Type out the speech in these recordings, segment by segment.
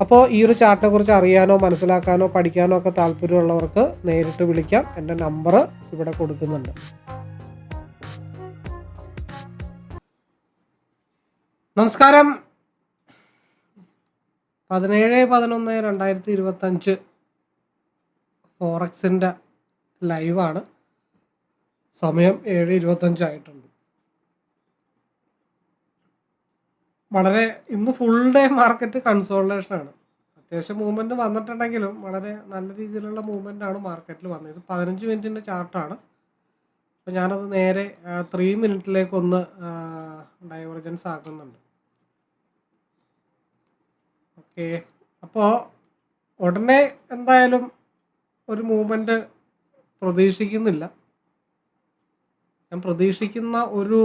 അപ്പോൾ ഈ ഒരു ചാർട്ടിനെ കുറിച്ച് അറിയാനോ മനസ്സിലാക്കാനോ പഠിക്കാനോ ഒക്കെ താല്പര്യമുള്ളവർക്ക് നേരിട്ട് വിളിക്കാം. എന്റെ നമ്പർ ഇവിടെ കൊടുക്കുന്നുണ്ട്. നമസ്കാരം. പതിനേഴ് പതിനൊന്ന് രണ്ടായിരത്തി ഇരുപത്തഞ്ച് ഫോറക്സിന്റെ ലൈവാണ്. സമയം ഏഴ് ഇരുപത്തഞ്ചായിട്ടുണ്ട് വളരെ ഇന്ന് ഫുൾ ഡേ മാർക്കറ്റ് കൺസോൾട്ടേഷൻ ആണ്. അത്യാവശ്യം മൂവ്മെന്റ് വന്നിട്ടുണ്ടെങ്കിലും വളരെ നല്ല രീതിയിലുള്ള മൂവ്മെന്റ് ആണ് മാർക്കറ്റിൽ വന്നത്. ഇത് പതിനഞ്ച് മിനിറ്റിന്റെ ചാർട്ടാണ് അപ്പോൾ ഞാനത് നേരെ ത്രീ മിനിറ്റിലേക്ക് ഒന്ന് ഡൈവർജൻസ് ആക്കുന്നുണ്ട്. ഓക്കെ. അപ്പോൾ ഉടനെ എന്തായാലും ഒരു മൂവ്മെന്റ് പ്രതീക്ഷിക്കുന്നില്ല. ഞാൻ പ്രതീക്ഷിക്കുന്ന ഒരു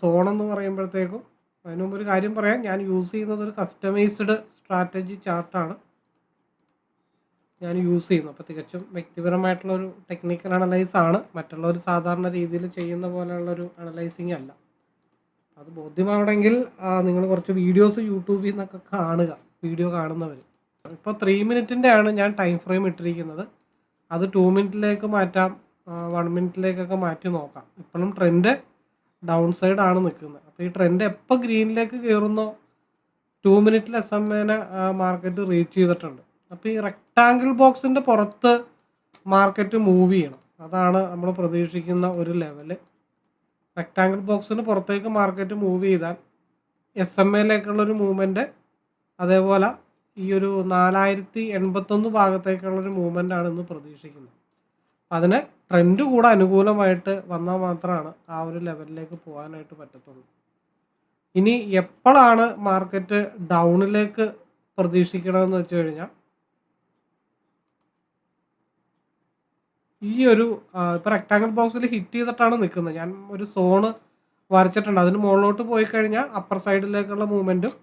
സോൺ എന്ന് പറയുമ്പോഴത്തേക്കും അതിന് മുമ്പ് ഒരു കാര്യം പറയാം. ഞാൻ യൂസ് ചെയ്യുന്നത് ഒരു കസ്റ്റമൈസ്ഡ് സ്ട്രാറ്റജി ചാർട്ടാണ് ഞാൻ യൂസ് ചെയ്യുന്നത് അപ്പോൾ തികച്ചും വ്യക്തിപരമായിട്ടുള്ള ഒരു ടെക്നിക്കൽ അനലൈസ് ആണ്. മറ്റുള്ളവർ സാധാരണ രീതിയിൽ ചെയ്യുന്ന പോലെയുള്ളൊരു അനലൈസിങ് അല്ല. അത് ബോധ്യമാവണമെങ്കിൽ നിങ്ങൾ കുറച്ച് വീഡിയോസ് യൂട്യൂബിൽ നിന്നൊക്കെ കാണുക. വീഡിയോ കാണുന്നവർ ഇപ്പോൾ ത്രീ മിനിറ്റിന്റെ ആണ് ഞാൻ ടൈം ഫ്രെയിം ഇട്ടിരിക്കുന്നത്. അത് ടു മിനിറ്റിലേക്ക് മാറ്റാം വൺ മിനിറ്റിലേക്കൊക്കെ മാറ്റി നോക്കാം. ഇപ്പോഴും ട്രെൻഡ് ഡൗൺ സൈഡ് ആണ് നിൽക്കുന്നത്. അപ്പോൾ ഈ ട്രെൻഡ് എപ്പോൾ ഗ്രീനിലേക്ക് കയറുന്നോ ടു മിനിറ്റിൽ എസ് എം എനെ മാർക്കറ്റ് റീച്ച് ചെയ്തിട്ടുണ്ട്. അപ്പോൾ ഈ റെക്റ്റാങ്കിൾ ബോക്സിന്റെ പുറത്ത് മാർക്കറ്റ് മൂവ് ചെയ്യണം. അതാണ് നമ്മൾ പ്രതീക്ഷിക്കുന്ന ഒരു ലെവൽ റെക്റ്റാങ്കിൾ ബോക്സിന് പുറത്തേക്ക് മാർക്കറ്റ് മൂവ് ചെയ്താൽ എസ് എം എയിലേക്കുള്ളൊരു മൂവ്മെന്റ് അതേപോലെ ഈ ഒരു നാലായിരത്തി എൺപത്തൊന്ന് ഭാഗത്തേക്കുള്ളൊരു മൂവ്മെന്റ് ആണ് ഇന്ന് പ്രതീക്ഷിക്കുന്നത്. അതിന് ട്രെൻഡ് കൂടെ അനുകൂലമായിട്ട് വന്നാൽ മാത്രമാണ് ആ ഒരു ലെവലിലേക്ക് പോകാനായിട്ട് പറ്റത്തുള്ളൂ. ഇനി എപ്പോഴാണ് മാർക്കറ്റ് ഡൗണിലേക്ക് പ്രതീക്ഷിക്കണമെന്ന് വെച്ച് കഴിഞ്ഞാൽ ഈ ഒരു ഇപ്പോൾ റെക്ടാങ്കിൾ ബോക്സിൽ ഹിറ്റ് ചെയ്തിട്ടാണ് നിൽക്കുന്നത്. ഞാൻ ഒരു സോണ് വരച്ചിട്ടുണ്ട്. അതിന് മുകളിലോട്ട് പോയി കഴിഞ്ഞാൽ അപ്പർ സൈഡിലേക്കുള്ള മൂവ്മെന്റും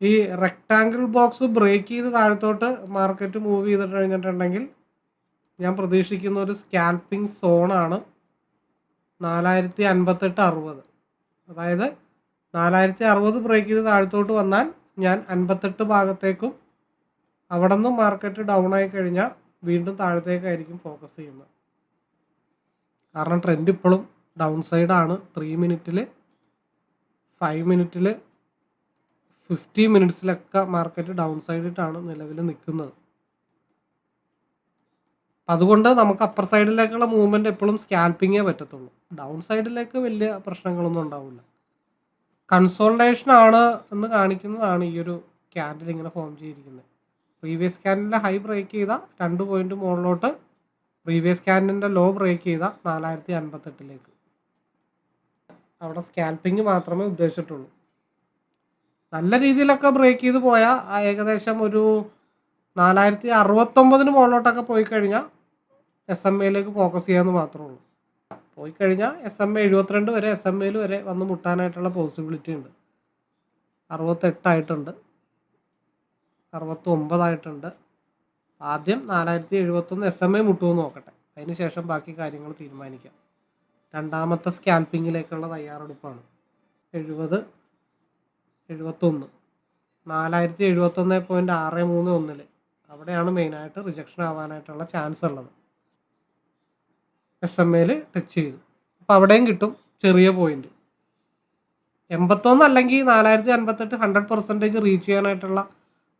ഈ റെക്ടാങ്കിൾ ബോക്സ് ബ്രേക്ക് ചെയ്ത് താഴത്തോട്ട് മാർക്കറ്റ് മൂവ് ചെയ്തിട്ട് കഴിഞ്ഞിട്ടുണ്ടെങ്കിൽ ഞാൻ പ്രതീക്ഷിക്കുന്ന ഒരു സ്കാൽപ്പിംഗ് സോണാണ് നാലായിരത്തി അൻപത്തെട്ട് അറുപത്. അതായത് നാലായിരത്തി അറുപത് ബ്രേക്ക് ചെയ്ത് താഴത്തോട്ട് വന്നാൽ ഞാൻ അൻപത്തെട്ട് ഭാഗത്തേക്കും അവിടെ നിന്ന് മാർക്കറ്റ് ഡൗൺ ആയി കഴിഞ്ഞാൽ വീണ്ടും താഴത്തേക്കായിരിക്കും ഫോക്കസ് ചെയ്യുന്നത്. കാരണം ട്രെൻഡ് ഇപ്പോഴും ഡൗൺ സൈഡാണ് ത്രീ മിനിറ്റിൽ ഫൈവ് മിനിറ്റിൽ ഫിഫ്റ്റി മിനിറ്റ്സിലൊക്കെ മാർക്കറ്റ് ഡൗൺ സൈഡിട്ടാണ് നിലവിൽ നിൽക്കുന്നത്. അതുകൊണ്ട് നമുക്ക് അപ്പർ സൈഡിലേക്കുള്ള മൂവ്മെന്റ് എപ്പോഴും സ്കാൽപ്പിങ്ങേ പറ്റത്തുള്ളൂ. ഡൗൺ സൈഡിലേക്ക് വലിയ പ്രശ്നങ്ങളൊന്നും ഉണ്ടാവില്ല. കൺസോൾട്ടേഷൻ ആണ് എന്ന് കാണിക്കുന്നതാണ് ഈ ഒരു ക്യാൻഡിൽ ഇങ്ങനെ ഫോം ചെയ്തിരിക്കുന്നത്. പ്രീവിയസ് ക്യാൻഡിലെ ഹൈ ബ്രേക്ക് ചെയ്ത രണ്ട് പോയിന്റ് മുകളിലോട്ട് പ്രീവിയസ് ക്യാൻഡിന്റെ ലോ ബ്രേക്ക് ചെയ്ത നാലായിരത്തി അൻപത്തെട്ടിലേക്ക് അവിടെ സ്കാൽപ്പിംഗ് മാത്രമേ ഉദ്ദേശിച്ചിട്ടുള്ളൂ. നല്ല രീതിയിലൊക്കെ ബ്രേക്ക് ചെയ്ത് പോയാൽ ഏകദേശം ഒരു നാലായിരത്തി അറുപത്തൊമ്പതിന് മുകളിലോട്ടൊക്കെ പോയി കഴിഞ്ഞാൽ എസ് എം എയിലേക്ക് ഫോക്കസ് ചെയ്യാമെന്ന് മാത്രമേ ഉള്ളൂ പോയി കഴിഞ്ഞാൽ എസ് എം എ എഴുപത്തിരണ്ട് വരെ എസ് എം എയിൽ വരെ വന്ന് മുട്ടാനായിട്ടുള്ള പോസിബിലിറ്റി ഉണ്ട്. അറുപത്തെട്ടായിട്ടുണ്ട് അറുപത്തൊമ്പതായിട്ടുണ്ട് ആദ്യം നാലായിരത്തി എഴുപത്തൊന്ന് എസ് എം എ മുട്ടുമെന്ന് നോക്കട്ടെ. അതിന് ശേഷം ബാക്കി കാര്യങ്ങൾ തീരുമാനിക്കാം. രണ്ടാമത്തെ സ്കാൽപ്പിങ്ങിലേക്കുള്ള തയ്യാറെടുപ്പാണ്. എഴുപത് എഴുപത്തൊന്ന്. നാലായിരത്തി എഴുപത്തൊന്ന് പോയിന്റ് ആറ് മൂന്ന് ഒന്നിൽ അവിടെയാണ് മെയിനായിട്ട് റിജക്ഷൻ ആവാനായിട്ടുള്ള ചാൻസ് ഉള്ളത്. എസ് എം എയിൽ ടച്ച് ചെയ്തു. അപ്പോൾ അവിടെയും കിട്ടും ചെറിയ പോയിന്റ് എൺപത്തൊന്ന് അല്ലെങ്കിൽ നാലായിരത്തി അൻപത്തെട്ട് ഹൺഡ്രഡ് പെർസെന്റേജ് റീച്ച് ചെയ്യാനായിട്ടുള്ള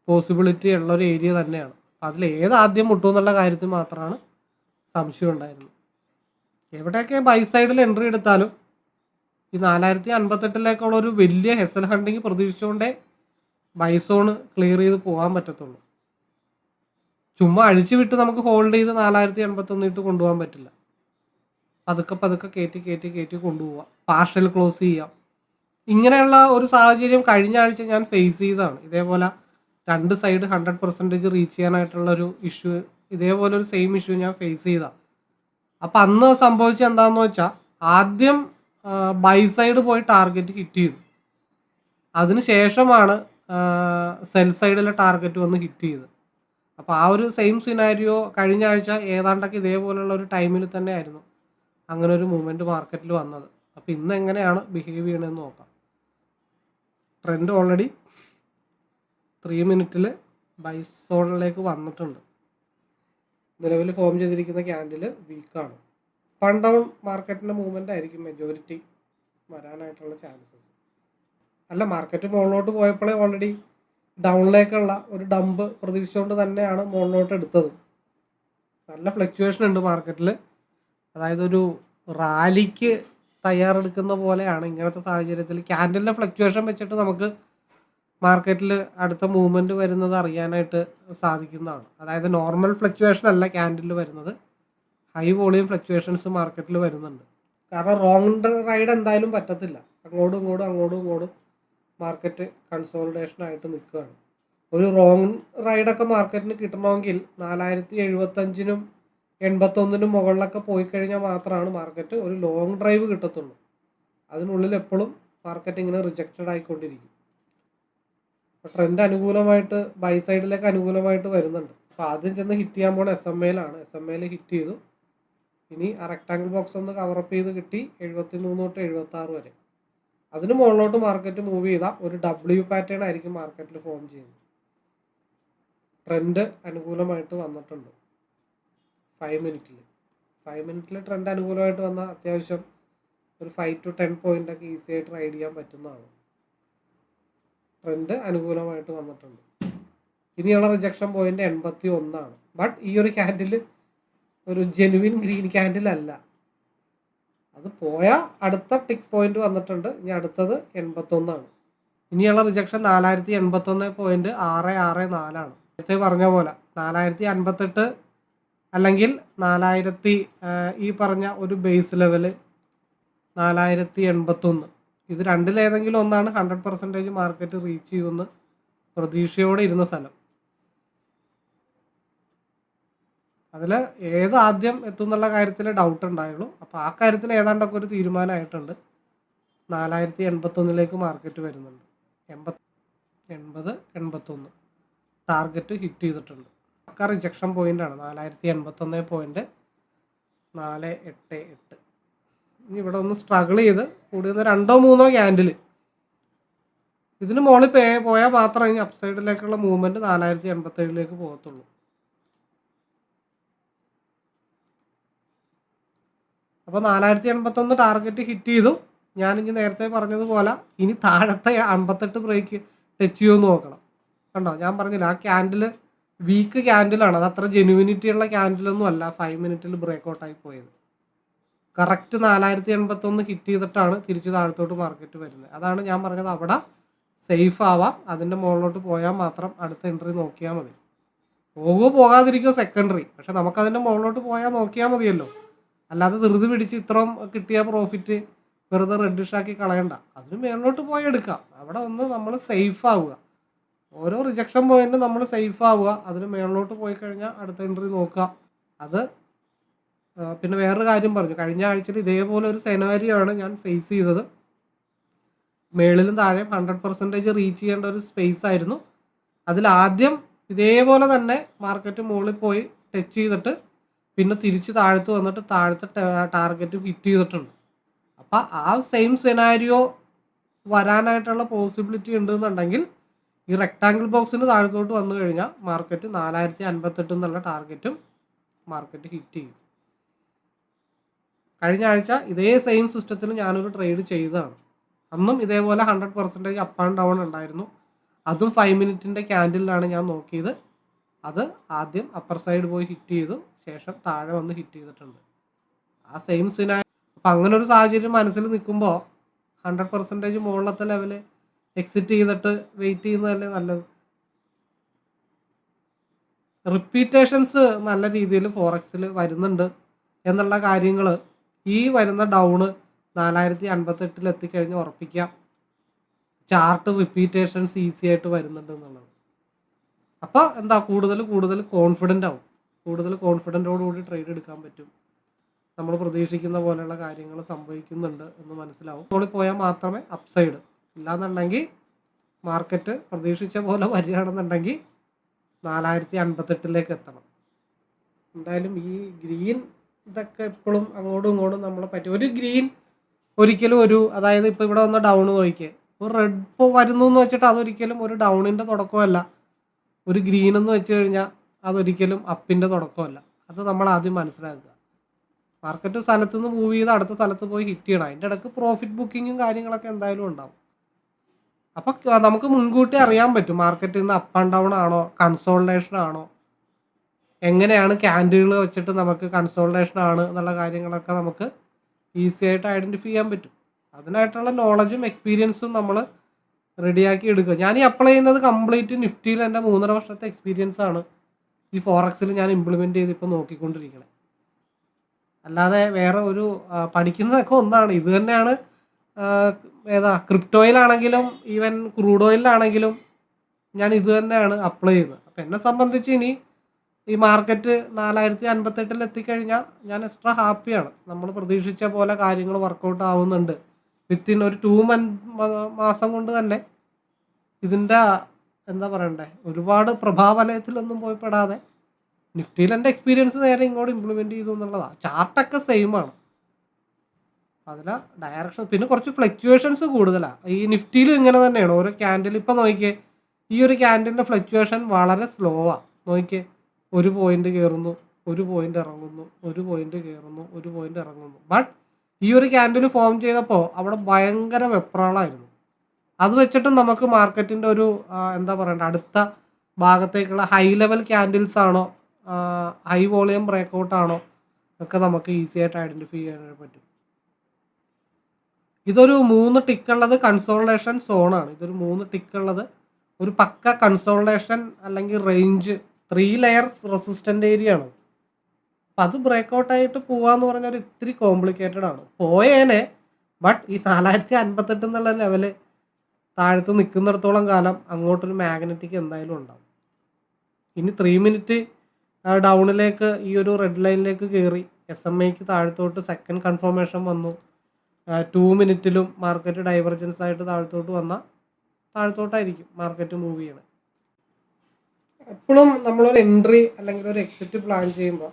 പോസിബിലിറ്റി ഉള്ള ഒരു ഏരിയ തന്നെയാണ്. അതിൽ ഏത് ആദ്യം മുട്ടും എന്നുള്ള കാര്യത്തിൽ മാത്രമാണ് സംശയം ഉണ്ടായിരുന്നത്. എവിടെയൊക്കെ ബൈ സൈഡിൽ എൻട്രി എടുത്താലും ഈ നാലായിരത്തി അൻപത്തെട്ടിലേക്കുള്ള ഒരു വലിയ ഹെസൽ ഹണ്ടിങ് പ്രതീക്ഷിച്ചുകൊണ്ടേ ബൈസോൺ ക്ലിയർ ചെയ്ത് പോകാൻ പറ്റത്തുള്ളൂ. ചുമ്മാ അഴിച്ചു വിട്ട് നമുക്ക് ഹോൾഡ് ചെയ്ത് നാലായിരത്തി അൻപത്തൊന്നിട്ട് കൊണ്ടുപോകാൻ പറ്റില്ല. പതുക്കെ പതുക്കെ കയറ്റി കയറ്റി കയറ്റി കൊണ്ടുപോവാം. പാർഷ്യൽ ക്ലോസ് ചെയ്യാം. ഇങ്ങനെയുള്ള ഒരു സാഹചര്യം കഴിഞ്ഞ ആഴ്ച ഞാൻ ഫേസ് ചെയ്തതാണ്. ഇതേപോലെ രണ്ട് സൈഡ് ഹൺഡ്രഡ് പെർസെന്റേജ് റീച്ച് ചെയ്യാനായിട്ടുള്ള ഒരു ഇഷ്യൂ ഇതേപോലെ ഒരു സെയിം ഇഷ്യൂ ഞാൻ ഫേസ് ചെയ്താ. അപ്പം അന്ന് സംഭവിച്ചത് എന്താണെന്ന് വെച്ചാൽ ആദ്യം ബൈ സൈഡ് പോയി ടാർഗറ്റ് ഹിറ്റ് ചെയ്തു അതിനുശേഷമാണ് സെൽ സൈഡിലെ ടാർഗറ്റ് വന്ന് ഹിറ്റ് ചെയ്തത് അപ്പോൾ ആ ഒരു സെയിം സിനാരിയോ കഴിഞ്ഞ ആഴ്ച ഏതാണ്ടൊക്കെ ഇതേപോലുള്ള ഒരു ടൈമിൽ തന്നെ ആയിരുന്നു. അങ്ങനെ ഒരു മൂവ്മെന്റ് മാർക്കറ്റിൽ വന്നത്. അപ്പോൾ ഇന്ന് എങ്ങനെയാണ് ബിഹേവ് ചെയ്യണമെന്ന് നോക്കാം ട്രെൻഡ് ഓൾറെഡി ത്രീ മിനിറ്റിൽ ബൈ സോണിലേക്ക് വന്നിട്ടുണ്ട്. നിലവിൽ ഫോം ചെയ്തിരിക്കുന്ന ക്യാൻഡിൽ വീക്കാണ് ഫൺ ഡൗൺ മാർക്കറ്റിന്റെ മൂവ്മെന്റ് ആയിരിക്കും മെജോറിറ്റി വരാനായിട്ടുള്ള ചാൻസസ് അല്ല മാർക്കറ്റ് മുകളിലോട്ട് പോയപ്പോഴേ ഓൾറെഡി ഡൗണിലേക്കുള്ള ഒരു ഡംപ് പ്രതീക്ഷിച്ചുകൊണ്ട് തന്നെയാണ് മുകളിലോട്ട് എടുത്തത്. നല്ല ഫ്ലക്ച്വേഷൻ ഉണ്ട് മാർക്കറ്റിൽ അതായത് ഒരു റാലിക്ക് തയ്യാറെടുക്കുന്ന പോലെയാണ് ഇങ്ങനത്തെ സാഹചര്യത്തിൽ. ക്യാൻഡലിന്റെ ഫ്ലക്ച്വേഷൻ വെച്ചിട്ട് നമുക്ക് മാർക്കറ്റിൽ അടുത്ത മൂവ്മെന്റ് വരുന്നത് അറിയാനായിട്ട് സാധിക്കുന്നതാണ്. അതായത് നോർമൽ ഫ്ലക്ച്വേഷൻ അല്ല ക്യാൻഡലിൽ വരുന്നത്. ഹൈ വോളിയം ഫ്ലക്ച്വേഷൻസ് മാർക്കറ്റിൽ വരുന്നുണ്ട്. കാരണം റോങ് റൈഡ് എന്തായാലും പറ്റത്തില്ല. അങ്ങോട്ടും ഇങ്ങോട്ടും അങ്ങോട്ടും ഇങ്ങോട്ടും മാർക്കറ്റ് കൺസോളിഡേഷൻ ആയിട്ട് നിൽക്കുകയാണ്. ഒരു റോങ് റൈഡൊക്കെ മാർക്കറ്റിന് കിട്ടണമെങ്കിൽ നാലായിരത്തി എഴുപത്തഞ്ചിനും എൺപത്തൊന്നിനും മുകളിലൊക്കെ പോയി കഴിഞ്ഞാൽ മാത്രമാണ് മാർക്കറ്റ് ഒരു ലോങ് ഡ്രൈവ് കിട്ടത്തുള്ളൂ. അതിനുള്ളിൽ എപ്പോഴും മാർക്കറ്റ് ഇങ്ങനെ റിജക്റ്റഡ് ആയിക്കൊണ്ടിരിക്കും. അപ്പോൾ ട്രെൻഡ് അനുകൂലമായിട്ട് ബൈ സൈഡിലേക്ക് അനുകൂലമായിട്ട് വരുന്നുണ്ട്. അപ്പോൾ ആദ്യം ചെന്ന് ഹിറ്റ് ചെയ്യാൻ പോണ എസ് എം എയിലാണ് എസ് എം എയിൽ ഹിറ്റ് ചെയ്തു. ഇനി ആ റെക്ടാങ്കിൾ ബോക്സ് ഒന്ന് കവറപ്പ് ചെയ്ത് കിട്ടി എഴുപത്തി മൂന്ന് തൊട്ട് എഴുപത്തി ആറ് വരെ. അതിന് മുകളിലോട്ട് മാർക്കറ്റ് മൂവ് ചെയ്താൽ ഒരു ഡബ്ല്യു പാറ്റേൺ ആയിരിക്കും മാർക്കറ്റിൽ ഫോം ചെയ്യുന്നത്. ട്രെൻഡ് അനുകൂലമായിട്ട് വന്നിട്ടുണ്ട്. ഫൈവ് മിനിറ്റിൽ ഫൈവ് മിനിറ്റിൽ ട്രെൻഡ് അനുകൂലമായിട്ട് വന്ന അത്യാവശ്യം ഒരു ഫൈവ് ടു ടെൻ പോയിന്റ് ഒക്കെ ഈസി ആയിട്ട് റൈഡ് ചെയ്യാൻ പറ്റുന്നതാണ്. ട്രെൻഡ് അനുകൂലമായിട്ട് വന്നിട്ടുണ്ട്. ഇനിയുള്ള റിജക്ഷൻ പോയിന്റ് എൺപത്തി ഒന്നാണ് ബട്ട് ഈ ഒരു ക്യാൻഡിൽ ഒരു ജെനുവിൻ ഗ്രീൻ ക്യാൻഡിൽ അല്ല. അത് പോയ അടുത്ത ടിക്ക് പോയിന്റ് വന്നിട്ടുണ്ട്. ഇനി അടുത്തത് എൺപത്തൊന്നാണ്. ഇനിയുള്ള റിജക്ഷൻ നാലായിരത്തി എൺപത്തൊന്ന് പോയിന്റ് ആറ് ആറ് നാലാണ്. നേരത്തെ പറഞ്ഞ പോലെ നാലായിരത്തി അൻപത്തെട്ട് അല്ലെങ്കിൽ നാലായിരത്തി ഈ പറഞ്ഞ ഒരു ബേസ് ലെവൽ നാലായിരത്തി എൺപത്തൊന്ന്. ഇത് രണ്ടിലേതെങ്കിലും ഒന്നാണ് ഹൺഡ്രഡ് പെർസെന്റേജ് മാർക്കറ്റ് റീച്ച് ചെയ്യുമെന്ന് പ്രതീക്ഷയോടെ ഇരുന്ന സ്ഥലം. അതിൽ ഏത് ആദ്യം എത്തും എന്നുള്ള കാര്യത്തിൽ ഡൗട്ട് ഉണ്ടായുള്ളൂ. അപ്പോൾ ആ കാര്യത്തിൽ ഏതാണ്ടൊക്കെ ഒരു തീരുമാനമായിട്ടുണ്ട്. നാലായിരത്തി എൺപത്തൊന്നിലേക്ക് മാർക്കറ്റ് വരുന്നുണ്ട്. എൺപത് എൺപത് എൺപത്തൊന്ന്. ടാർഗറ്റ് ഹിറ്റ് ചെയ്തിട്ടുണ്ട്. പക്ക റിജക്ഷൻ പോയിന്റാണ് നാലായിരത്തി എൺപത്തൊന്ന് പോയിന്റ് നാല് എട്ട് എട്ട്. ഇനി ഇവിടെ ഒന്ന് സ്ട്രഗിൾ ചെയ്ത് കൂടിയൊന്ന് രണ്ടോ മൂന്നോ ക്യാൻഡിൽ ഇതിന് മുകളിൽ പേ പോയാൽ മാത്രമേ ഇനി അപ്സൈഡിലേക്കുള്ള മൂവ്മെന്റ് നാലായിരത്തി എൺപത്തേഴിലേക്ക് പോകത്തുള്ളൂ. അപ്പോൾ നാലായിരത്തി എൺപത്തൊന്ന് ടാർഗറ്റ് ഹിറ്റ് ചെയ്തു. ഞാൻ ഇനി നേരത്തെ പറഞ്ഞതുപോലെ ഇനി താഴത്തെ അമ്പത്തെട്ട് ബ്രേക്ക് ടച്ച് ചെയ്യുമെന്ന് നോക്കണം. കണ്ടോ? ഞാൻ പറഞ്ഞില്ല ആ ക്യാൻഡിൽ വീക്ക് ക്യാൻഡിലാണ് അത് അത്ര ജെനുവിനിറ്റി ഉള്ള ക്യാൻഡിലൊന്നും അല്ല. ഫൈവ് മിനിറ്റിൽ ബ്രേക്ക് ഔട്ടായി പോയത്. കറക്റ്റ് നാലായിരത്തി എൺപത്തൊന്ന് ഹിറ്റ് ചെയ്തിട്ടാണ് തിരിച്ചു താഴത്തോട്ട് മാർക്കറ്റ് വരുന്നത്. അതാണ് ഞാൻ പറഞ്ഞത്. അവിടെ സേഫ് ആവാം. അതിന്റെ മുകളിലോട്ട് പോയാൽ മാത്രം അടുത്ത എൻട്രി നോക്കിയാൽ മതി. പോകുമോ പോകാതിരിക്കുമോ സെക്കൻഡറി പക്ഷെ നമുക്കതിന്റെ മുകളിലോട്ട് പോയാൽ നോക്കിയാൽ മതിയല്ലോ. അല്ലാതെ ധൃതി പിടിച്ച് ഇത്രയും കിട്ടിയ പ്രോഫിറ്റ് വെറുതെ റെഡിഷാക്കി കളയണ്ട. അതിന് മേളിലോട്ട് പോയി എടുക്കാം. അവിടെ ഒന്ന് നമ്മൾ സേഫ് ആവുക. ഓരോ റിജക്ഷൻ പോയിന്റും നമ്മൾ സേഫ് ആവുക. അതിന് മേളിലോട്ട് പോയി കഴിഞ്ഞാൽ അടുത്ത എൻട്രി നോക്കുക. അത് പിന്നെ വേറൊരു കാര്യം പറഞ്ഞു. കഴിഞ്ഞ ആഴ്ചയിൽ ഇതേപോലെ ഒരു സെനാരിയോ ആണ് ഞാൻ ഫേസ് ചെയ്തത്. മേളിലും താഴെയും ഹൺഡ്രഡ് പെർസെന്റേജ് റീച്ച് ചെയ്യേണ്ട ഒരു സ്പേസ് ആയിരുന്നു. അതിൽ ആദ്യം ഇതേപോലെ തന്നെ മാർക്കറ്റ് മുകളിൽ പോയി ടച്ച് ചെയ്തിട്ട് പിന്നെ തിരിച്ച് താഴത്ത് വന്നിട്ട് താഴത്തെ ടാർഗറ്റ് ഫിറ്റ് ചെയ്തിട്ടുണ്ട്. അപ്പം ആ സെയിം സെനാരിയോ വരാനായിട്ടുള്ള പോസിബിലിറ്റി ഉണ്ടെന്നുണ്ടെങ്കിൽ ഈ റെക്ടാങ്കിൾ ബോക്സിന് താഴത്തോട്ട് വന്നു കഴിഞ്ഞാൽ മാർക്കറ്റ് നാലായിരത്തി അൻപത്തെട്ട് എന്നുള്ള ടാർഗറ്റും മാർക്കറ്റ് ഹിറ്റ് ചെയ്യും. കഴിഞ്ഞ ആഴ്ച ഇതേ സെയിം സിസ്റ്റത്തിൽ ഞാനൊരു ട്രേഡ് ചെയ്തതാണ്. അന്നും ഇതേപോലെ hundred percentage up and down ഉണ്ടായിരുന്നു. അതും ഫൈവ് മിനിറ്റിന്റെ ക്യാൻഡിലാണ് ഞാൻ നോക്കിയത്. അത് ആദ്യം അപ്പർ സൈഡ് പോയി ഹിറ്റ് ചെയ്തു. ശേഷം താഴെ വന്ന് ഹിറ്റ് ചെയ്തിട്ടുണ്ട്. ആ സെയിം സിനായ അപ്പം അങ്ങനെ ഒരു സാഹചര്യം മനസ്സിൽ നിൽക്കുമ്പോൾ ഹൺഡ്രഡ് പെർസെന്റേജ് മുകളിലത്തെ ലെവൽ എക്സിറ്റ് ചെയ്തിട്ട് വെയിറ്റ് ചെയ്യുന്നതല്ലേ നല്ലത്. റിപ്പീറ്റേഷൻസ് നല്ല രീതിയിൽ ഫോറക്സിൽ വരുന്നുണ്ട് എന്നുള്ള കാര്യങ്ങൾ ഈ വരുന്ന ഡൗണ് നാലായിരത്തി അൻപത്തെട്ടിൽ എത്തിക്കഴിഞ്ഞ് ഉറപ്പിക്കാം ചാർട്ട് റിപ്പീറ്റേഷൻസ് ഈസി ആയിട്ട് വരുന്നുണ്ട് എന്നുള്ളത്. അപ്പോൾ എന്താ കൂടുതൽ കൂടുതൽ കോൺഫിഡന്റ് ആവും. കൂടുതൽ കോൺഫിഡന്റോടുകൂടി ട്രേഡ് എടുക്കാൻ പറ്റും. നമ്മൾ പ്രതീക്ഷിക്കുന്ന പോലെയുള്ള കാര്യങ്ങൾ സംഭവിക്കുന്നുണ്ട് എന്ന് മനസ്സിലാവും. മുകളിൽ പോയാൽ മാത്രമേ അപ്സൈഡ് ഇല്ലാന്നുണ്ടെങ്കിൽ മാർക്കറ്റ് പ്രതീക്ഷിച്ച പോലെ വരികയാണെന്നുണ്ടെങ്കിൽ നാലായിരത്തി അൻപത്തെട്ടിലേക്ക് എത്തണം. എന്തായാലും ഈ ഗ്രീൻ ഇതൊക്കെ എപ്പോഴും അങ്ങോട്ടും ഇങ്ങോട്ടും നമ്മളെ പറ്റി ഒരു ഗ്രീൻ ഒരിക്കലും ഒരു അതായത് ഇപ്പോൾ ഇവിടെ വന്ന ഡൗൺ നോക്കിയേ ഒരു റെഡ് ഇപ്പോൾ വരുന്നു എന്ന് വെച്ചിട്ട് അതൊരിക്കലും ഒരു ഡൗണിന്റെ തുടക്കമല്ല. ഒരു ഗ്രീൻ എന്ന് വെച്ച് കഴിഞ്ഞാൽ അതൊരിക്കലും അപ്പിന്റെ തുടക്കമല്ല. അത് നമ്മൾ ആദ്യം മനസ്സിലാക്കുക. മാർക്കറ്റ് സ്ഥലത്ത് നിന്ന് മൂവ് ചെയ്ത് അടുത്ത സ്ഥലത്ത് പോയി ഹിറ്റ് ചെയ്യണം. അതിന്റെ ഇടയ്ക്ക് പ്രോഫിറ്റ് ബുക്കിങ്ങും കാര്യങ്ങളൊക്കെ എന്തായാലും ഉണ്ടാവും. അപ്പോൾ ക- നമുക്ക് മുൻകൂട്ടി അറിയാൻ പറ്റും മാർക്കറ്റിൽ നിന്ന് അപ്പ് ആൻഡ് ഡൗൺ ആണോ കൺസോൾട്ടേഷൻ ആണോ? എങ്ങനെയാണ് ക്യാൻഡുകൾ വെച്ചിട്ട് നമുക്ക് കൺസോൾട്ടേഷൻ ആണ് എന്നുള്ള കാര്യങ്ങളൊക്കെ നമുക്ക് ഈസി ആയിട്ട് ഐഡന്റിഫൈ ചെയ്യാൻ പറ്റും. അതിനായിട്ടുള്ള നോളജും എക്സ്പീരിയൻസും നമ്മൾ റെഡിയാക്കി എടുക്കുക. ഞാൻ ഈ അപ്ലൈ ചെയ്യുന്നത് കംപ്ലീറ്റ് നിഫ്റ്റിയിൽ എന്റെ മൂന്നര വർഷത്തെ എക്സ്പീരിയൻസ് ആണ്. ഈ ഫോറക്സിൽ ഞാൻ ഇംപ്ലിമെന്റ് ചെയ്ത് ഇപ്പോൾ നോക്കിക്കൊണ്ടിരിക്കണേ. അല്ലാതെ വേറെ ഒരു പഠിക്കുന്നതൊക്കെ ഒന്നാണ്. ഇത് തന്നെയാണ് ഏതാ ക്രിപ്റ്റോയിലാണെങ്കിലും ഈവൻ ക്രൂഡ് ഓയിലാണെങ്കിലും ഞാൻ ഇത് തന്നെയാണ് അപ്ലൈ ചെയ്യുന്നത്. അപ്പം എന്നെ സംബന്ധിച്ച് ഇനി ഈ മാർക്കറ്റ് നാലായിരത്തി അൻപത്തെട്ടിൽ എത്തിക്കഴിഞ്ഞാൽ ഞാൻ എക്സ്ട്രാ ഹാപ്പിയാണ് നമ്മൾ പ്രതീക്ഷിച്ച പോലെ കാര്യങ്ങൾ വർക്കൗട്ട് ആവുന്നുണ്ട്. വിത്തിൻ ഒരു ടു മന്ത് മാസം കൊണ്ട് തന്നെ ഇതിന്റെ എന്താ പറയണ്ടേ ഒരുപാട് പ്രഭാവലയത്തിലൊന്നും പോയി പെടാതെ നിഫ്റ്റിയിൽ എന്റെ എക്സ്പീരിയൻസ് നേരെ ഇങ്ങോട്ട് ഇംപ്ലിമെന്റ് ചെയ്തു എന്നുള്ളതാണ് ചാർട്ടൊക്കെ സെയിം ആണ് ഡയറക്ഷൻ പിന്നെ കുറച്ച് ഫ്ലക്ച്വേഷൻസ് കൂടുതലാണ് ഈ നിഫ്റ്റിയിലും ഇങ്ങനെ തന്നെയാണ്. ഓരോ ക്യാൻഡിൽ ഇപ്പം നോക്കിയേ ഈ ഒരു ക്യാൻഡിലിന്റെ ഫ്ലക്ച്വേഷൻ വളരെ സ്ലോ ആണ് നോക്കിയേ ഒരു പോയിന്റ് കയറുന്നു ഒരു പോയിന്റ് ഇറങ്ങുന്നു ഒരു പോയിന്റ് കയറുന്നു ഒരു പോയിന്റ് ഇറങ്ങുന്നു. ബട്ട് ഈ ഒരു ക്യാൻഡിൽ ഫോം ചെയ്തപ്പോൾ അവിടെ ഭയങ്കര വെപ്രാളായിരുന്നു. അത് വെച്ചിട്ടും നമുക്ക് മാർക്കറ്റിന്റെ ഒരു എന്താ പറയണ്ട അടുത്ത ഭാഗത്തേക്കുള്ള ഹൈ ലെവൽ ക്യാൻഡിൽസ് ആണോ ഹൈ വോളിയം ബ്രേക്കൗട്ട് ആണോ ഒക്കെ നമുക്ക് ഈസി ആയിട്ട് ഐഡന്റിഫൈ ചെയ്യാൻ പറ്റും. ഇതൊരു മൂന്ന് ടിക്കുള്ളത് കൺസോൾട്ടേഷൻ സോണാണ് ഇതൊരു മൂന്ന് ടിക്കുള്ളത് ഒരു പക്ക കൺസോൾട്ടേഷൻ അല്ലെങ്കിൽ range three layers resistant area ആണ്. അപ്പം അത് ബ്രേക്കൗട്ട് ആയിട്ട് പോവാന്ന് പറഞ്ഞാൽ ഒരു ഇത്തിരി കോംപ്ലിക്കേറ്റഡ് ആണ്. പോയേനെ ബട്ട് ഈ നാലായിരത്തി അൻപത്തെട്ട് എന്നുള്ള ലെവൽ താഴത്ത് നിൽക്കുന്നിടത്തോളം കാലം അങ്ങോട്ടൊരു മാഗ്നറ്റിക് എന്തായാലും ഉണ്ടാവും. ഇനി ത്രീ മിനിറ്റ് ഡൗണിലേക്ക് ഈ ഒരു റെഡ് ലൈനിലേക്ക് കയറി എസ് എം ഐക്ക് താഴത്തോട്ട് സെക്കൻഡ് കൺഫർമേഷൻ വന്നു. ടു മിനിറ്റിലും മാർക്കറ്റ് ഡൈവർജൻസ് ആയിട്ട് താഴത്തോട്ട് വന്നാൽ താഴത്തോട്ടായിരിക്കും മാർക്കറ്റ് മൂവ് ചെയ്യണത് എപ്പോഴും നമ്മളൊരു എൻട്രി അല്ലെങ്കിൽ ഒരു എക്സിറ്റ് പ്ലാൻ ചെയ്യുമ്പോൾ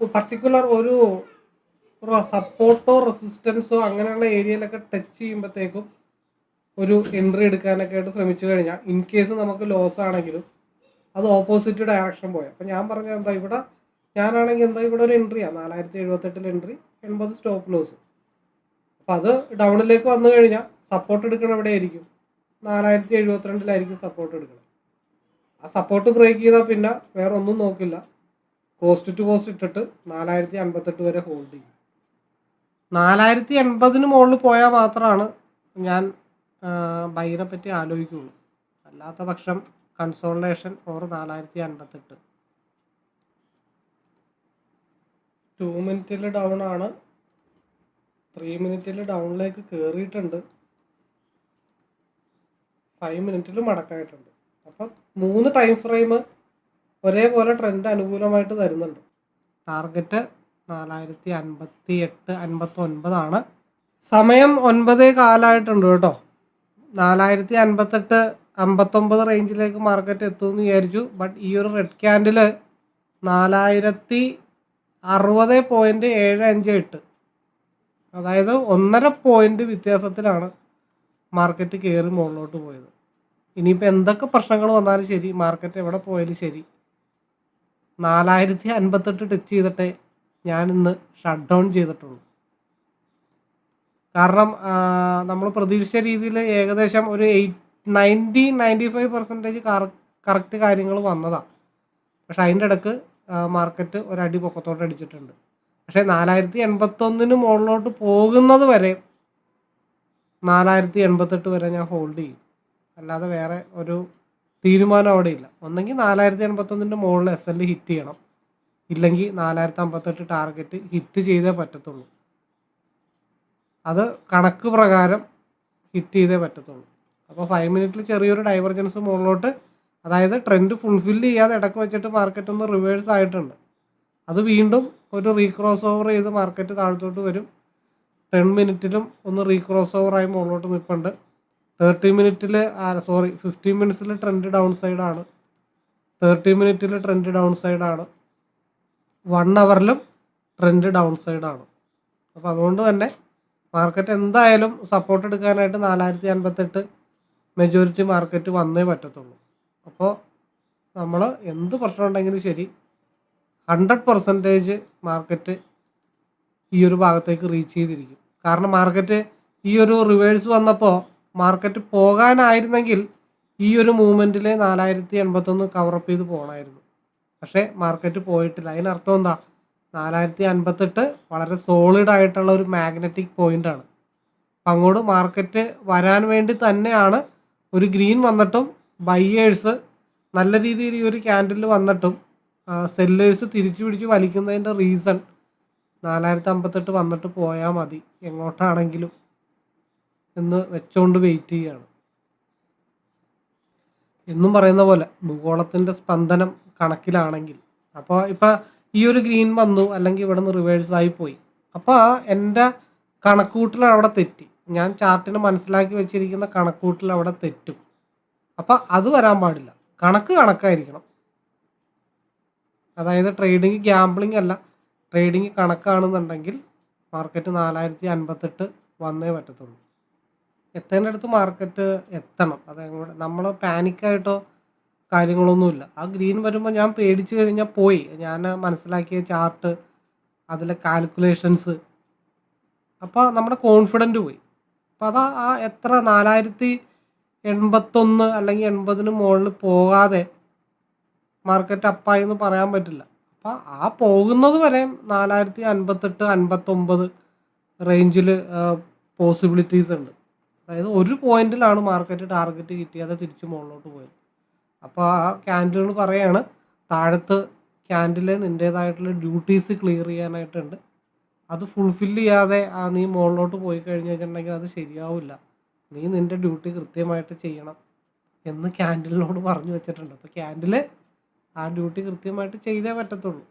പർട്ടിക്കുലർ ഒരു സപ്പോർട്ടോ റെസിസ്റ്റൻസോ അങ്ങനെയുള്ള ഏരിയയിലൊക്കെ ടച്ച് ചെയ്യുമ്പോഴത്തേക്കും ഒരു എൻട്രി എടുക്കാനൊക്കെ ആയിട്ട് ശ്രമിച്ചു കഴിഞ്ഞാൽ ഇൻ കേസ് നമുക്ക് ലോസ് ആണെങ്കിലും അത് ഓപ്പോസിറ്റ് ഡയറക്ഷൻ പോയി. അപ്പം ഞാൻ പറഞ്ഞ എന്താ ഇവിടെ ഞാനാണെങ്കിൽ എന്താ ഇവിടെ ഒരു എൻട്രിയാണ് നാലായിരത്തി എഴുപത്തെട്ടിൽ എൻട്രി എൺപത് സ്റ്റോപ്പ് ലോസ് അപ്പം അത് ഡൗണിലേക്ക് വന്നു കഴിഞ്ഞാൽ സപ്പോർട്ട് എടുക്കണം എവിടെ ആയിരിക്കും നാലായിരത്തി എഴുപത്തിരണ്ടിലായിരിക്കും സപ്പോർട്ട് എടുക്കണം ആ സപ്പോർട്ട് ബ്രേക്ക് ചെയ്താൽ പിന്നെ വേറെ ഒന്നും നോക്കില്ല. കോസ്റ്റ് ടു കോസ്റ്റ് ഇട്ടിട്ട് നാലായിരത്തി അൻപത്തെട്ട് വരെ ഹോൾഡ് ചെയ്യും. നാലായിരത്തി എൺപതിന് മുകളിൽ പോയാൽ മാത്രമാണ് ഞാൻ ബൈനെ പറ്റി ആലോചിക്കുള്ളൂ. അല്ലാത്ത പക്ഷം കൺസോൾട്ടേഷൻ ഓർ നാലായിരത്തി അൻപത്തെട്ട് ടു മിനിറ്റിൽ ഡൗൺ ആണ്. ത്രീ മിനിറ്റിൽ ഡൗണിലേക്ക് കയറിയിട്ടുണ്ട് ഫൈവ് മിനിറ്റിൽ മടക്കായിട്ടുണ്ട്. അപ്പം മൂന്ന് ടൈം ഫ്രെയിം ഒരേപോലെ ട്രെൻഡ് അനുകൂലമായിട്ട് തരുന്നുണ്ട്. ടാർഗറ്റ് നാലായിരത്തി അൻപത്തി എട്ട് അൻപത്തി ഒൻപതാണ് സമയം ഒൻപതേ കാലമായിട്ടുണ്ട് കേട്ടോ. നാലായിരത്തി അൻപത്തെട്ട് അമ്പത്തൊമ്പത് റേഞ്ചിലേക്ക് മാർക്കറ്റ് എത്തുമെന്ന് വിചാരിച്ചു. ബട്ട് ഈ ഒരു റെഡ് ക്യാൻഡിൽ നാലായിരത്തി അറുപത് പോയിന്റ് ഏഴ് അഞ്ച് എട്ട്. അതായത് ഒന്നര പോയിന്റ് വ്യത്യാസത്തിലാണ് മാർക്കറ്റ് കയറി മുകളിലോട്ട് പോയത്. ഇനിയിപ്പോൾ എന്തൊക്കെ പ്രശ്നങ്ങൾ വന്നാലും ശരി മാർക്കറ്റ് എവിടെ പോയാലും ശരി. നാലായിരത്തി അൻപത്തെട്ട് ടച്ച് ചെയ്തിട്ടേ ഞാൻ ഇന്ന് ഷട്ട് ഡൗൺ ചെയ്തിട്ടുള്ളൂ. കാരണം നമ്മൾ പ്രതീക്ഷിച്ച രീതിയിൽ ഏകദേശം ഒരു eight ninety ninety five percentage correct കാര്യങ്ങൾ വന്നതാണ് പക്ഷെ അതിന്റെ ഇടയ്ക്ക് മാർക്കറ്റ് ഒരടി പൊക്കത്തോട്ട് അടിച്ചിട്ടുണ്ട്. പക്ഷേ നാലായിരത്തി എൺപത്തൊന്നിന് മുകളിലോട്ട് പോകുന്നത് വരെ നാലായിരത്തി എൺപത്തെട്ട് വരെ ഞാൻ ഹോൾഡ് ചെയ്യും. അല്ലാതെ വേറെ ഒരു തീരുമാനം അവിടെ ഇല്ല. ഒന്നെങ്കിൽ നാലായിരത്തി എൺപത്തൊന്നിന്റെ മുകളിൽ എസ് എൽ ഹിറ്റ് ചെയ്യണം. ഇല്ലെങ്കിൽ നാലായിരത്തി അമ്പത്തെട്ട് ടാർഗറ്റ് ഹിറ്റ് ചെയ്തേ പറ്റത്തുള്ളൂ. അത് കണക്ക് പ്രകാരം ഹിറ്റ് ചെയ്തേ പറ്റത്തുള്ളൂ. അപ്പോൾ ഫൈവ് മിനിറ്റിൽ ചെറിയൊരു ഡൈവർജൻസ് മുകളിലോട്ട് അതായത് ട്രെൻഡ് ഫുൾഫില്ല് ചെയ്യാതെ ഇടയ്ക്ക് വെച്ചിട്ട് മാർക്കറ്റ് ഒന്ന് റിവേഴ്സ് ആയിട്ടുണ്ട്. അത് വീണ്ടും ഒരു റീക്രോസ് ഓവർ ചെയ്ത് മാർക്കറ്റ് താഴത്തോട്ട് വരും. ടെൻ മിനിറ്റിലും ഒന്ന് റീക്രോസ് ആയി മുകളിലോട്ട് നിൽപ്പുണ്ട് തേർട്ടി മിനിറ്റിൽ സോറി ഫിഫ്റ്റീൻ മിനിറ്റ്സിൽ ട്രെൻഡ് ഡൗൺ സൈഡാണ് തേർട്ടി മിനിറ്റിൽ ട്രെൻഡ് ഡൗൺ സൈഡാണ് വൺ അവറിലും ട്രെൻഡ് ഡൗൺ സൈഡാണ് അപ്പോൾ അതുകൊണ്ട് തന്നെ മാർക്കറ്റ് എന്തായാലും സപ്പോർട്ട് എടുക്കാനായിട്ട് നാലായിരത്തി അൻപത്തെട്ട് മെജോറിറ്റി മാർക്കറ്റ് വന്നേ പറ്റത്തുള്ളൂ. അപ്പോൾ നമ്മൾ എന്ത് പ്രശ്നം ഉണ്ടെങ്കിലും ശരി. ഹൺഡ്രഡ് പെർസെന്റേജ് മാർക്കറ്റ് ഈ ഒരു ഭാഗത്തേക്ക് റീച്ച് ചെയ്തിരിക്കും. കാരണം മാർക്കറ്റ് ഈ ഒരു റിവേഴ്സ് വന്നപ്പോൾ മാർക്കറ്റ് പോകാനായിരുന്നെങ്കിൽ ഈ ഒരു മൂവ്മെന്റിൽ നാലായിരത്തി എൺപത്തൊന്ന് കവറപ്പ് ചെയ്ത് പോകണമായിരുന്നു പക്ഷേ മാർക്കറ്റ് പോയിട്ടില്ല. അതിനർത്ഥം എന്താ? നാലായിരത്തി അൻപത്തെട്ട് വളരെ സോളിഡ് ആയിട്ടുള്ള ഒരു മാഗ്നറ്റിക് പോയിന്റ് ആണ്. അപ്പം അങ്ങോട്ട് മാർക്കറ്റ് വരാൻ വേണ്ടി തന്നെയാണ് ഒരു ഗ്രീൻ വന്നിട്ടും ബയ്യേഴ്സ് നല്ല രീതിയിൽ ഈ ഒരു ക്യാൻഡിൽ വന്നിട്ടും സെല്ലേഴ്സ് തിരിച്ചു പിടിച്ച് വലിക്കുന്നതിന്റെ റീസൺ നാലായിരത്തി അമ്പത്തെട്ട് വന്നിട്ട് പോയാൽ മതി. എങ്ങോട്ടാണെങ്കിലും എന്ന് വെച്ചുകൊണ്ട് വെയിറ്റ് ചെയ്യുകയാണ് എന്നും പറയുന്ന പോലെ ഭൂഗോളത്തിന്റെ സ്പന്ദനം കണക്കിലാണെങ്കിൽ. അപ്പോൾ ഇപ്പം ഈ ഒരു ഗ്രീൻ വന്നു അല്ലെങ്കിൽ ഇവിടെ നിന്ന് റിവേഴ്സായി പോയി. അപ്പോൾ എന്റെ കണക്കൂട്ടൽ അവിടെ തെറ്റി. ഞാൻ ചാർട്ടിന് മനസ്സിലാക്കി വെച്ചിരിക്കുന്ന കണക്കൂട്ടൽ അവിടെ തെറ്റും. അപ്പോൾ അത് വരാൻ പാടില്ല. കണക്ക് കണക്കായിരിക്കണം. അതായത് ട്രേഡിങ് ഗ്യാംബ്ലിംഗ് അല്ല. ട്രേഡിങ് കണക്കാണെന്നുണ്ടെങ്കിൽ മാർക്കറ്റ് നാലായിരത്തി അൻപത്തെട്ട് വന്നേ പറ്റത്തുള്ളൂ. എത്തേണ്ട അടുത്ത് മാർക്കറ്റ് എത്തണം. അതങ്ങോട്ട് നമ്മൾ പാനിക്കായിട്ടോ കാര്യങ്ങളൊന്നുമില്ല. ആ ഗ്രീൻ വരുമ്പോൾ ഞാൻ പേടിച്ച് കഴിഞ്ഞാൽ പോയി. ഞാൻ മനസ്സിലാക്കിയ ചാർട്ട് അതിലെ കാൽക്കുലേഷൻസ് അപ്പോൾ നമ്മുടെ കോൺഫിഡന്റ് പോയി. അപ്പോൾ അതാ ആ എത്ര? നാലായിരത്തി എൺപത്തൊന്ന് അല്ലെങ്കിൽ എൺപതിന് മുകളിൽ പോകാതെ മാർക്കറ്റ് അപ്പായി എന്ന് പറയാൻ പറ്റില്ല. അപ്പോൾ ആ പോകുന്നത് വരെ നാലായിരത്തി അൻപത്തെട്ട് അൻപത്തൊമ്പത് റേഞ്ചിൽ പോസിബിലിറ്റീസ് ഉണ്ട്. അതായത് ഒരു പോയിന്റിലാണ് മാർക്കറ്റ് ടാർഗറ്റ് കിട്ടിയാതെ തിരിച്ചു മുകളിലോട്ട് പോയത്. അപ്പോൾ ആ ക്യാൻഡിലുകൾ പറയാണ് താഴത്ത് ക്യാൻഡിൽ നിന്റേതായിട്ടുള്ള ഡ്യൂട്ടീസ് ക്ലിയർ ചെയ്യാനായിട്ടുണ്ട്. അത് ഫുൾഫിൽ ചെയ്യാതെ ആ നീ മുകളിലോട്ട് പോയി കഴിഞ്ഞ് കഴിഞ്ഞിട്ടുണ്ടെങ്കിൽ അത് ശരിയാവില്ല. നീ നിന്റെ ഡ്യൂട്ടി കൃത്യമായിട്ട് ചെയ്യണം എന്ന് ക്യാൻഡിലിനോട് പറഞ്ഞു വെച്ചിട്ടുണ്ട്. അപ്പോൾ ക്യാൻഡിൽ ആ ഡ്യൂട്ടി കൃത്യമായിട്ട് ചെയ്തേ പറ്റത്തുള്ളൂ.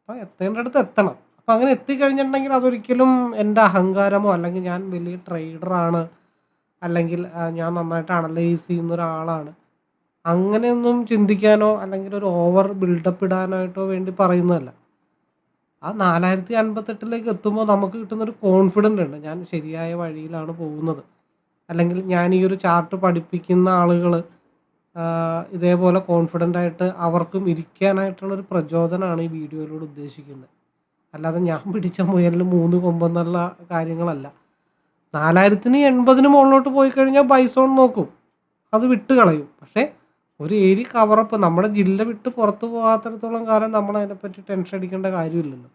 അപ്പോൾ എത്തേണ്ടടുത്ത് എത്തണം. അപ്പോൾ അങ്ങനെ എത്തിക്കഴിഞ്ഞിട്ടുണ്ടെങ്കിൽ അതൊരിക്കലും എന്റെ അഹങ്കാരമോ അല്ലെങ്കിൽ ഞാൻ വലിയ ട്രേഡറാണ് അല്ലെങ്കിൽ ഞാൻ നന്നായിട്ട് അനലൈസ് ചെയ്യുന്ന ഒരാളാണ്. അങ്ങനെയൊന്നും ചിന്തിക്കാനോ അല്ലെങ്കിൽ ഒരു ഓവർ ബിൽഡപ്പ് ഇടാനായിട്ടോ വേണ്ടി പറയുന്നതല്ല. ആ നാലായിരത്തി അൻപത്തെട്ടിലേക്ക് എത്തുമ്പോൾ നമുക്ക് കിട്ടുന്നൊരു കോൺഫിഡന്റ് ഉണ്ട്. ഞാൻ ശരിയായ വഴിയിലാണ് പോകുന്നത്. അല്ലെങ്കിൽ ഞാൻ ഈ ഒരു ചാർട്ട് പഠിപ്പിക്കുന്ന ആളുകൾ ഇതേപോലെ കോൺഫിഡന്റ് ആയിട്ട് അവർക്കും ഇരിക്കാനായിട്ടുള്ളൊരു പ്രചോദനമാണ് ഈ വീഡിയോയിലൂടെ ഉദ്ദേശിക്കുന്നത്. അല്ലാതെ ഞാൻ പിടിച്ച മുയലിന് മൂന്ന് കൊമ്പെന്നുള്ള കാര്യങ്ങളല്ല. നാലായിരത്തിന് എൺപതിന് മുകളിലോട്ട് പോയി കഴിഞ്ഞാൽ ബൈസോൺ നോക്കും. അത് വിട്ട് കളയും. പക്ഷേ ഒരു ഏരി കവറപ്പ് നമ്മുടെ ജില്ല വിട്ട് പുറത്ത് പോകാത്തിടത്തോളം കാലം നമ്മൾ അതിനെപ്പറ്റി ടെൻഷൻ അടിക്കേണ്ട കാര്യമില്ലല്ലോ.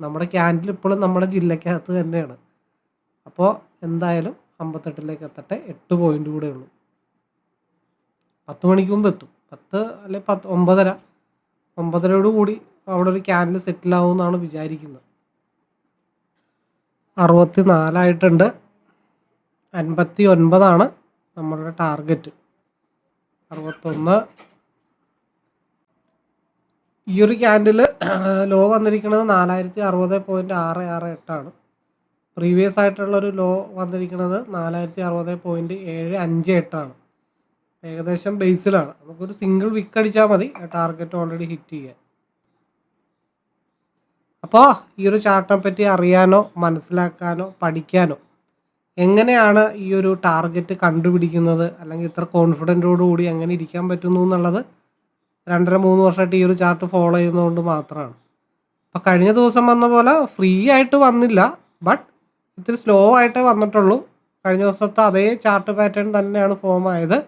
നമ്മുടെ ക്യാൻഡിൽ ഇപ്പോഴും നമ്മുടെ ജില്ലക്കകത്ത് തന്നെയാണ്. അപ്പോൾ എന്തായാലും അമ്പത്തെട്ടിലേക്ക് എത്തട്ടെ. എട്ട് പോയിന്റ് കൂടെ ഉള്ളൂ. പത്ത് മണിക്ക് മുമ്പ് എത്തും. പത്ത് അല്ലെ പത്ത് ഒമ്പതര. ഒമ്പതരയോട് കൂടി അവിടെ ഒരു ക്യാൻഡിൽ സെറ്റിൽ ആവുമെന്നാണ് വിചാരിക്കുന്നത്. അറുപത്തി നാലായിട്ടുണ്ട് അൻപത്തി ഒൻപതാണ് നമ്മളുടെ ടാർഗറ്റ് അറുപത്തൊന്ന്. ഈ ഒരു ക്യാൻഡിൽ ലോ വന്നിരിക്കുന്നത് നാലായിരത്തി അറുപത് പോയിന്റ് ആറ് ആറ് എട്ടാണ്. പ്രീവിയസ് ആയിട്ടുള്ളൊരു ലോ വന്നിരിക്കുന്നത് നാലായിരത്തി അറുപത് പോയിന്റ് ഏഴ് അഞ്ച് എട്ടാണ്. ഏകദേശം ബേസിലാണ് നമുക്കൊരു സിംഗിൾ വിക്ക് അടിച്ചാൽ മതി. ടാർഗറ്റ് ഓൾറെഡി ഹിറ്റ് ചെയ്യാൻ. അപ്പോൾ ഈ ഒരു ചാർട്ടിനെ പറ്റി അറിയാനോ മനസ്സിലാക്കാനോ പഠിക്കാനോ എങ്ങനെയാണ് ഈ ഒരു ടാർഗറ്റ് കണ്ടുപിടിക്കുന്നത്? അല്ലെങ്കിൽ ഇത്ര കോൺഫിഡന്റോടുകൂടി എങ്ങനെ ഇരിക്കാൻ പറ്റുന്നു എന്നുള്ളത് രണ്ടര മൂന്ന് വർഷമായിട്ട് ഈ ഒരു ചാർട്ട് ഫോളോ ചെയ്യുന്നതുകൊണ്ട് മാത്രമാണ്. അപ്പോൾ കഴിഞ്ഞ ദിവസം വന്ന പോലെ ഫ്രീ ആയിട്ട് വന്നില്ല. ബട്ട് ഇത്തിരി സ്ലോ ആയിട്ടേ വന്നിട്ടുള്ളൂ. കഴിഞ്ഞ ദിവസത്തെ അതേ ചാർട്ട് പാറ്റേൺ തന്നെയാണ് ഫോം ആയത്.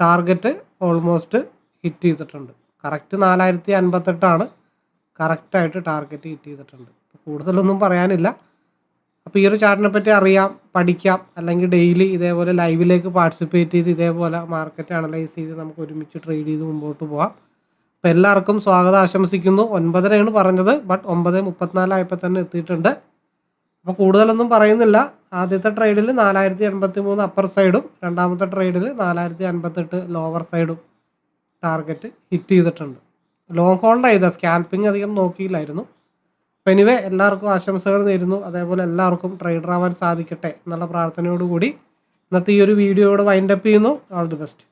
ടാർഗറ്റ് ഓൾമോസ്റ്റ് ഹിറ്റ് ചെയ്തിട്ടുണ്ട്. കറക്റ്റ് നാലായിരത്തി അൻപത്തെട്ടാണ് കറക്റ്റായിട്ട് ടാർഗറ്റ് ഹിറ്റ് ചെയ്തിട്ടുണ്ട്. കൂടുതലൊന്നും പറയാനില്ല. അപ്പോൾ ഈ ഒരു ചാർട്ടിനെ പറ്റി അറിയാം പഠിക്കാം അല്ലെങ്കിൽ ഡെയിലി ഇതേപോലെ ലൈവിലേക്ക് പാർട്ടിസിപ്പേറ്റ് ചെയ്ത് ഇതേപോലെ മാർക്കറ്റ് അനലൈസ് ചെയ്ത് നമുക്ക് ഒരുമിച്ച് ട്രേഡ് ചെയ്ത് മുമ്പോട്ട് പോകാം അപ്പോൾ എല്ലാവർക്കും സ്വാഗതം ആശംസിക്കുന്നു ഒൻപതരയാണ് പറഞ്ഞത് ബട്ട് ഒമ്പത് മുപ്പത്തിനാലായപ്പോൾ തന്നെ എത്തിയിട്ടുണ്ട്. അപ്പോൾ കൂടുതലൊന്നും പറയുന്നില്ല. ആദ്യത്തെ ട്രേഡിൽ നാലായിരത്തി എൺപത്തി മൂന്ന് അപ്പർ സൈഡും രണ്ടാമത്തെ ട്രേഡിൽ നാലായിരത്തി അൻപത്തെട്ട് ലോവർ സൈഡും ടാർഗറ്റ് ഹിറ്റ് ചെയ്തിട്ടുണ്ട്. ലോങ് ഹോൾഡ് ചെയ്ത സ്കാൽപ്പിംഗ് അധികം നോക്കിയില്ലായിരുന്നു. അപ്പോൾ എനിവേ എല്ലാവർക്കും ആശംസകൾ നേരുന്നു. അതേപോലെ എല്ലാവർക്കും ട്രേഡർ ആവാൻ സാധിക്കട്ടെ എന്നുള്ള പ്രാർത്ഥനയോടുകൂടി ഇന്നത്തെ ഈ ഒരു വീഡിയോയോട് വൈൻഡപ്പ് ചെയ്യുന്നു. ഓൾ ദി ബെസ്റ്റ്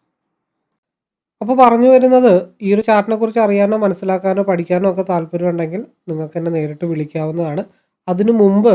അപ്പോൾ പറഞ്ഞു വരുന്നത് ഈ ഒരു ചാർട്ടിനെ കുറിച്ച് അറിയാനോ മനസ്സിലാക്കാനോ പഠിക്കാനോ ഒക്കെ താല്പര്യമുണ്ടെങ്കിൽ നിങ്ങൾക്ക് എന്നെ നേരിട്ട് വിളിക്കാവുന്നതാണ്. അതിനു മുമ്പ്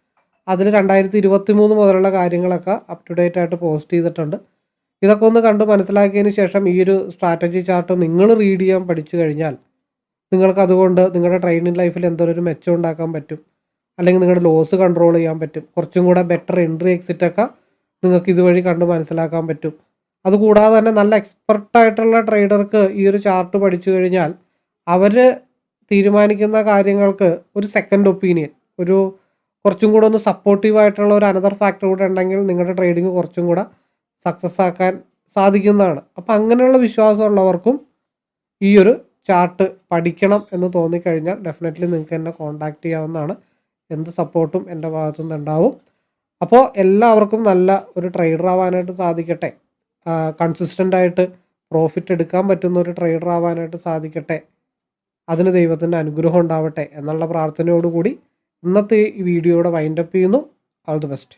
അതിൽ രണ്ടായിരത്തി ഇരുപത്തി മൂന്ന് മുതലുള്ള കാര്യങ്ങളൊക്കെ അപ് ടു ഡേറ്റ് ആയിട്ട് പോസ്റ്റ് ചെയ്തിട്ടുണ്ട്. ഇതൊക്കെ ഒന്ന് കണ്ട് മനസ്സിലാക്കിയതിന് ശേഷം ഈ ഒരു സ്ട്രാറ്റജി ചാർട്ട് നിങ്ങൾ റീഡ് ചെയ്യാൻ പഠിച്ചു കഴിഞ്ഞാൽ നിങ്ങൾക്ക് അതുകൊണ്ട് നിങ്ങളുടെ ട്രെയിനിങ് ലൈഫിൽ എന്തൊരു ഒരു മെച്ചം ഉണ്ടാക്കാൻ പറ്റും. അല്ലെങ്കിൽ നിങ്ങളുടെ ലോസ് കൺട്രോൾ ചെയ്യാൻ പറ്റും. കുറച്ചും കൂടെ ബെറ്റർ എൻട്രി എക്സിറ്റ് ഒക്കെ നിങ്ങൾക്ക് ഇതുവഴി കണ്ട് മനസ്സിലാക്കാൻ പറ്റും. അതുകൂടാതെ തന്നെ നല്ല എക്സ്പെർട്ടായിട്ടുള്ള ട്രേഡർക്ക് ഈ ഒരു ചാർട്ട് പഠിച്ചു കഴിഞ്ഞാൽ അവർ തീരുമാനിക്കുന്ന കാര്യങ്ങൾക്ക് ഒരു സെക്കൻഡ് ഒപ്പീനിയൻ ഒരു കുറച്ചും കൂടെ ഒന്ന് സപ്പോർട്ടീവ് ആയിട്ടുള്ള ഒരു അനദർ ഫാക്ടർ കൂടെ ഉണ്ടെങ്കിൽ നിങ്ങളുടെ ട്രേഡിങ് കുറച്ചും കൂടെ സക്സസ് ആക്കാൻ സാധിക്കുന്നതാണ്. അപ്പം അങ്ങനെയുള്ള വിശ്വാസമുള്ളവർക്കും ഈ ഒരു ചാർട്ട് പഠിക്കണം എന്ന് തോന്നിക്കഴിഞ്ഞാൽ ഡെഫിനറ്റ്ലി നിങ്ങൾക്ക് എന്നെ കോൺടാക്റ്റ് ചെയ്യാവുന്നതാണ്. എന്ത് സപ്പോർട്ടും എന്റെ ഭാഗത്തുനിന്ന് ഉണ്ടാവും അപ്പോൾ എല്ലാവർക്കും നല്ല ഒരു ട്രേഡർ ആവാനായിട്ട് സാധിക്കട്ടെ. കൺസിസ്റ്റന്റ് ആയിട്ട് പ്രോഫിറ്റ് എടുക്കാൻ പറ്റുന്ന ഒരു ട്രേഡർ ആവാനായിട്ട് സാധിക്കട്ടെ. അതിന് ദൈവത്തിന്റെ അനുഗ്രഹം ഉണ്ടാവട്ടെ എന്നുള്ള പ്രാർത്ഥനയോടുകൂടി ഇന്നത്തെ ഈ വീഡിയോയുടെ വൈൻഡപ്പ് ചെയ്യുന്നു. All the best